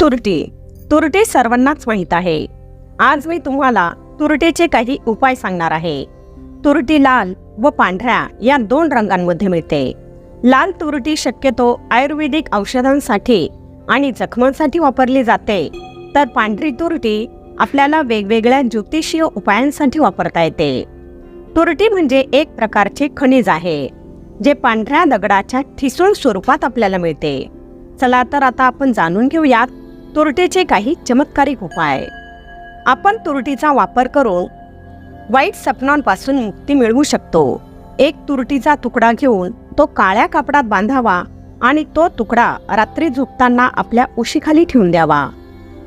तुरटी. तुरटी सर्वांनाच माहीत आहे. आज मी तुम्हाला तुरटीचे काही उपाय सांगणार आहे. तुरटी लाल व पांढऱ्या या दोन रंगांमध्ये मिळते. लाल तुरटी शक्यतो आयुर्वेदिक औषधांसाठी आणि जखमांसाठी वापरली जाते. तर पांढरी तुरटी आपल्याला वेगवेगळ्या ज्योतिषीय उपायांसाठी वापरता येते. तुरटी म्हणजे एक प्रकारचे खनिज आहे जे पांढऱ्या दगडाच्या ठिसूळ स्वरूपात आपल्याला मिळते. चला तर आता आपण जाणून घेऊयात तुरटीचे काही चमत्कारिक उपाय. आपण तुरटीचा वापर करून वाईट स्वप्नांपासून मुक्ती मिळवू शकतो. एक तुरटीचा तुकडा घेऊन तो काळ्या कापडात बांधावा आणि तो तुकडा रात्री झोपताना आपल्या उशीखाली ठेवून द्यावा.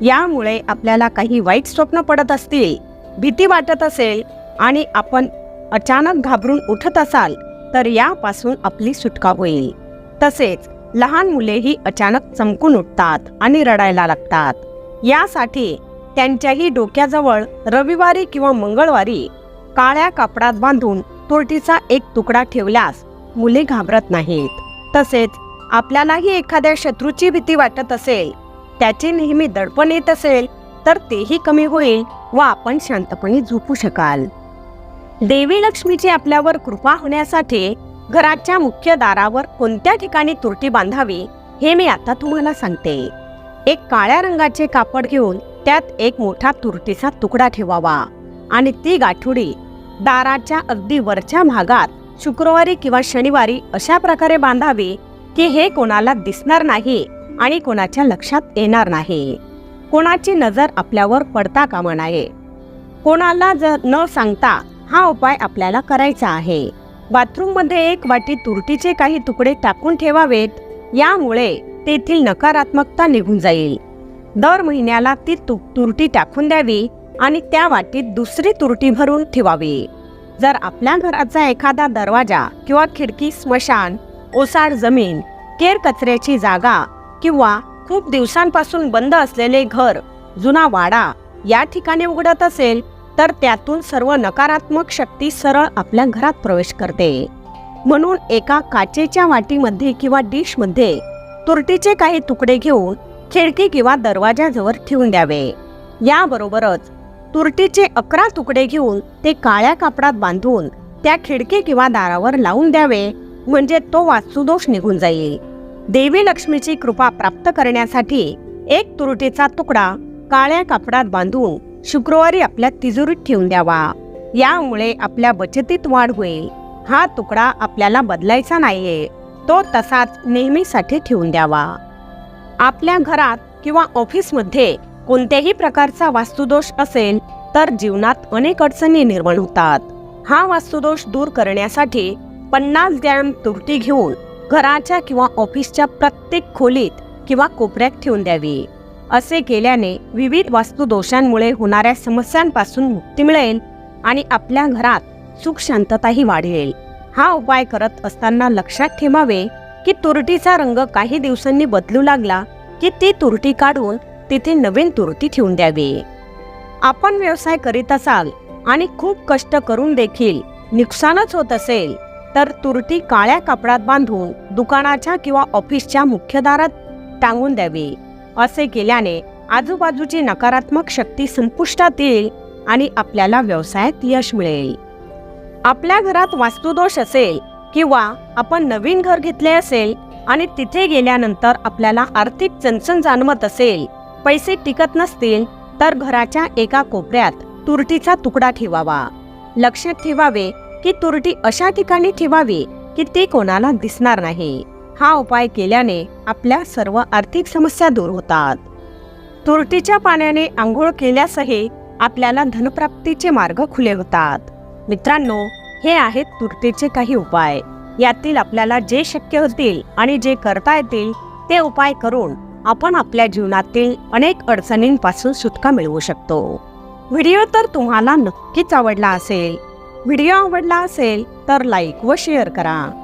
यामुळे आपल्याला काही वाईट स्वप्न पडत असतील भीती वाटत असेल आणि आपण अचानक घाबरून उठत असाल तर यापासून आपली सुटका होईल. तसेच लहान मुलेही अचानक चमकून उठतात आणि रडायला लागतात. यासाठी त्यांच्याही डोक्याजवळ रविवारी किंवा मंगळवारी काळ्या कापडात बांधून तुरटीचा एक तुकडा ठेवल्यास मुले घाबरत नाहीत. तसेच आपल्यालाही एखाद्या शत्रूची भीती वाटत असेल त्याचे नेहमी दडपण येत असेल तर तेही कमी होईल व आपण शांतपणे झोपू शकाल. देवी लक्ष्मीची आपल्यावर कृपा होण्यासाठी घराच्या मुख्य दारावर कोणत्या ठिकाणी तुरटी बांधावी हे मी आता तुम्हाला सांगते. एक काळ्या रंगाचे कापड घेऊन त्यात एक मोठा तुरटीचा तुकडा ठेवावा आणि ती गाठुडी दाराच्या अगदी वरच्या भागात शुक्रवारी किंवा शनिवारी अशा प्रकारे बांधावी की हे कोणाला दिसणार नाही आणि कोणाच्या लक्षात येणार नाही. कोणाची नजर आपल्यावर पडता कामा नये. कोणाला जर न सांगता हा उपाय आपल्याला करायचा आहे. बाथरूममध्ये एक वाटी तुरटीचे काही तुकडे टाकून ठेवावेत यामुळे तेथील नकारात्मकता निघून जाईल. दर महिन्याला ती तु तुरटी टाकून द्यावी आणि त्या वाटीत दुसरी तुरटी भरून ठेवावी. जर आपल्या घराचा एखादा दरवाजा किंवा खिडकी स्मशान ओसाड जमीन केर कचऱ्याची जागा किंवा खूप दिवसांपासून बंद असलेले घर जुना वाडा या ठिकाणी उघडत असेल तर त्यातून सर्व नकारात्मक शक्ती सरळ आपल्या घरात प्रवेश करते. म्हणून एका काचेच्या वाटीमध्ये किंवा डिशमध्ये तुरटीचे काही तुकडे घेऊन खिडकी किंवा दरवाजाजवळ ठेवून द्यावे. याबरोबरच तुरटीचे अकरा तुकडे घेऊन ते काळ्या कापडात बांधून त्या खिडकी किंवा दारावर लावून द्यावे म्हणजे तो वास्तुदोष निघून जाईल. देवी लक्ष्मीची कृपा प्राप्त करण्यासाठी एक तुरटीचा तुकडा काळ्या कापडात बांधून शुक्रवारी आपल्या तिजोरीत ठेवून द्यावा. यामुळे आपल्या बचतीत वाढ होईल. हा तुकडा आपल्याला बदलायचा नाहीये. तो तसाच नेहमीसाठी ठेवून द्यावा. आपल्या घरात किंवा ऑफिसमध्ये कोणत्याही प्रकारचा वास्तुदोष असेल तर जीवनात अनेक अडचणी निर्माण होतात. हा वास्तुदोष दूर करण्यासाठी पन्नास ग्रॅम तुरटी घेऊन घराच्या किंवा ऑफिसच्या प्रत्येक खोलीत किंवा कोपऱ्यात ठेवून द्यावी. असे केल्याने विविध वास्तुदोषांमुळे होणाऱ्या समस्यांपासून मुक्ती मिळेल आणि आपल्या घरात सुख शांतताही वाढेल. हा उपाय करत असताना लक्षात ठेवावे की तुरटीचा रंग काही दिवसांनी बदलू लागला की ती तुरटी काढून तिथे नवीन तुरटी ठेवून द्यावी. आपण व्यवसाय करीत असाल आणि खूप कष्ट करून देखील नुकसानच होत असेल तर तुरटी काळ्या कापडात बांधून दुकानाच्या किंवा ऑफिसच्या मुख्य दारात टांगून द्यावी. असे केल्याने आजूबाजूची नकारात्मक शक्ती संपुष्टात येईल आणि आपल्याला व्यवसायात यश मिळेल. आपल्या घरात वास्तुदोष असेल किंवा आपण नवीन घर घेतले असेल आणि तिथे गेल्यानंतर आपल्याला आर्थिक चणचण जाणवत असेल पैसे टिकत नसतील तर घराच्या एका कोपऱ्यात तुरटीचा तुकडा ठेवावा. लक्षात ठेवावे की तुरटी अशा ठिकाणी ठेवावी की ती कोणाला दिसणार नाही. हा उपाय केल्याने आपल्या सर्व आर्थिक समस्या दूर होतात. तुरटीच्या पाण्याने आंघोळ केल्यासही आपल्याला धनप्राप्तीचे मार्ग खुले होतात. मित्रांनो हे आहेत तुरटीचे काही उपाय. यातील आपल्याला जे शक्य होतील आणि जे करता येतील ते उपाय करून आपण आपल्या जीवनातील अनेक अडचणींपासून सुटका मिळवू शकतो. व्हिडिओ तर तुम्हाला नक्कीच आवडला असेल. व्हिडिओ आवडला असेल तर लाईक व शेअर करा.